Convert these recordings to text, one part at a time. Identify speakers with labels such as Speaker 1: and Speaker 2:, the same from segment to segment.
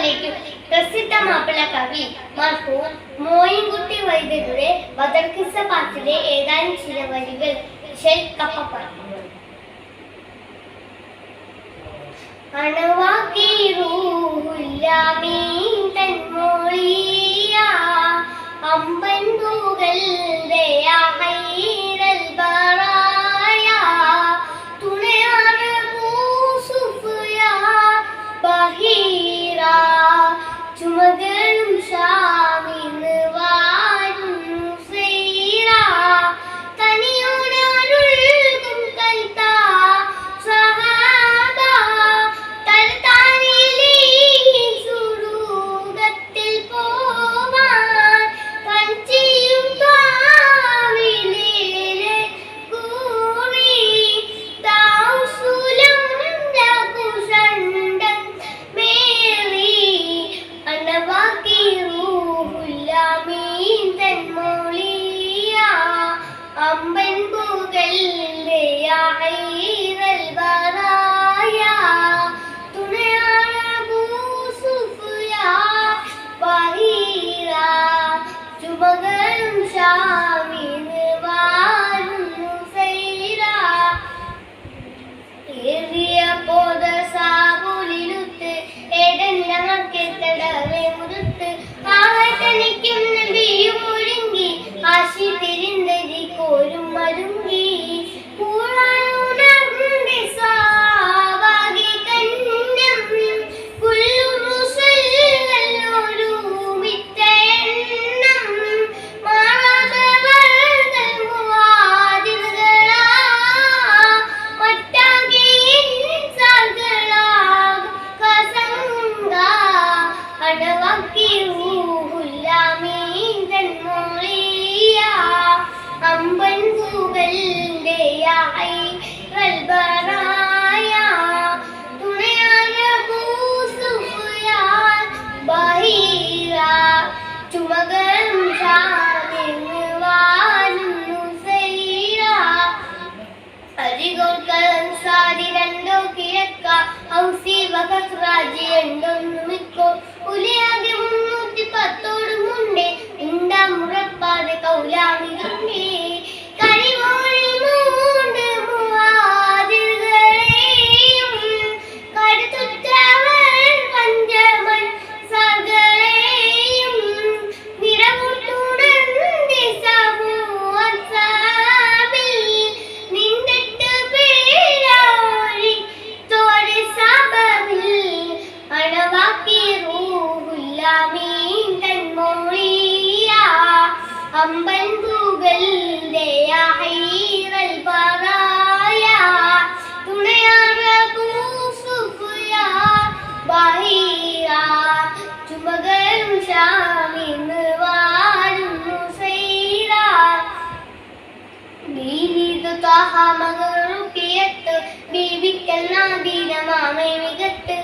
Speaker 1: മലയ്ക്കും പ്രസിദ്ധമാപ്പിള കവി മർഹൂം മോയിൻകുട്ടി വൈദ്യരുടെ ബദർക്കിസ പാട്ടിലെ ഏതാനും ചില വരികൾ ഷെൽ കപ്പ പറഞ്ഞു അണവാക്കി റൂഹുല്ലാമീൻ തന്മോളിയ അമ്പ Here സാരി രണ്ടോ കിഴക്ക ഔസി വകസ്രാജി രണ്ടോ മിക്കോ ഉലിയ അമ്പൻ പൂകൾ ഹാ മകൾ റുക്കിയത്ത് ബീബിക്കൽ നാദീന മാമേ മികത്ത്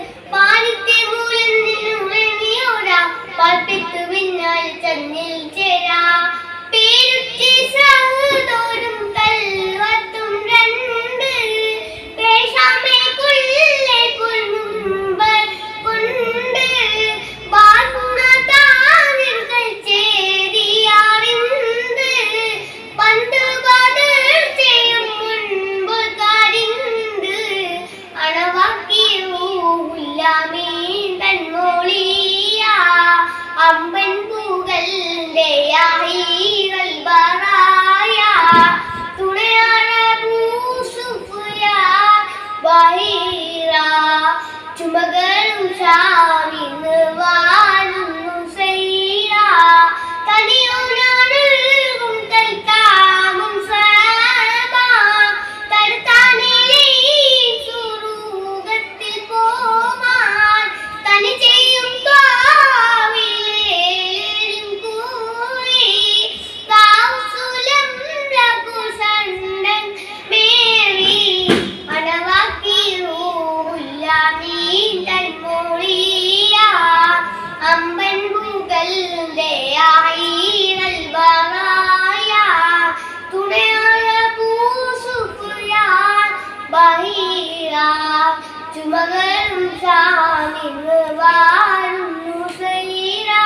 Speaker 1: ചുമകളും ചാലിന് വാഴുന്നു സൈരാ.